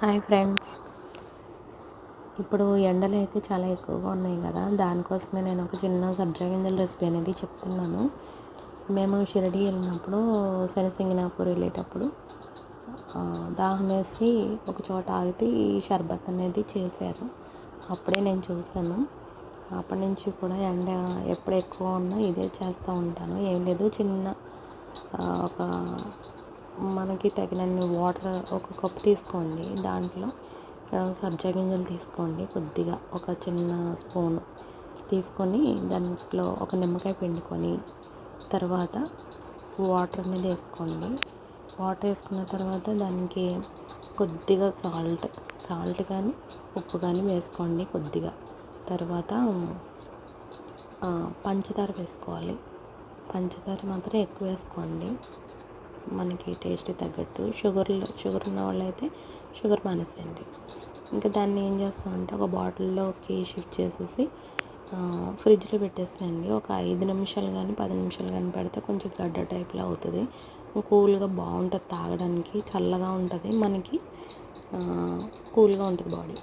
Hi friends. ఇప్పుడు ఎండలు అయితే చాలా ఎక్కువగా ఉన్నాయి కదా. దానికోసమే నేను ఒక చిన్న సబ్జా గింజల రెసిపీ అనేది చెప్తున్నాను. మేము షిరిడి వెళ్ళినప్పుడు శనిసింగనాపూర్ వెళ్ళేటప్పుడు దాహం వేసి ఒక చోట ఆగితే ఈ షర్బత్ అనేది చేశారు. అప్పుడే నేను చూశాను. అప్పటి నుంచి కూడా ఎండ ఎప్పుడు ఎక్కువ ఉన్నా ఇదే చేస్తూ ఉంటాను. ఏం లేదు చిన్న ఒక మనకి తగినన్ని వాటర్ ఒక కప్ తీసుకోండి దాంట్లో. సబ్జా గింజలు తీసుకోండి కొద్దిగా ఒక చిన్న స్పూన్ తీసుకొని దాంట్లో ఒక నిమ్మకాయ పిండుకొని తర్వాత వాటర్ అనేది వేసుకోండి. వాటర్ వేసుకున్న తర్వాత దానికి కొద్దిగా సాల్ట్ సాల్ట్ కానీ ఉప్పు కానీ వేసుకోండి కొద్దిగా. తర్వాత పంచదార వేసుకోవాలి. పంచదార మాత్రం ఎక్కువ వేసుకోండి. మనకి టేస్ట్ తగ్గట్టు షుగర్ షుగర్ ఉన్న వాళ్ళైతే షుగర్ మానేసేయండి. ఇంకా దాన్ని ఏం చేస్తామంటే ఒక బాటిల్లోకి షిఫ్ట్ చేసేసి ఫ్రిడ్జ్లో పెట్టేసేయండి. ఒక ఐదు నిమిషాలు కానీ పది నిమిషాలు కానీ పెడితే కొంచెం గడ్డ టైప్లో అవుతుంది. కూల్గా బాగుంటుంది తాగడానికి చల్లగా ఉంటుంది. మనకి కూల్గా ఉంటుంది బాడీ.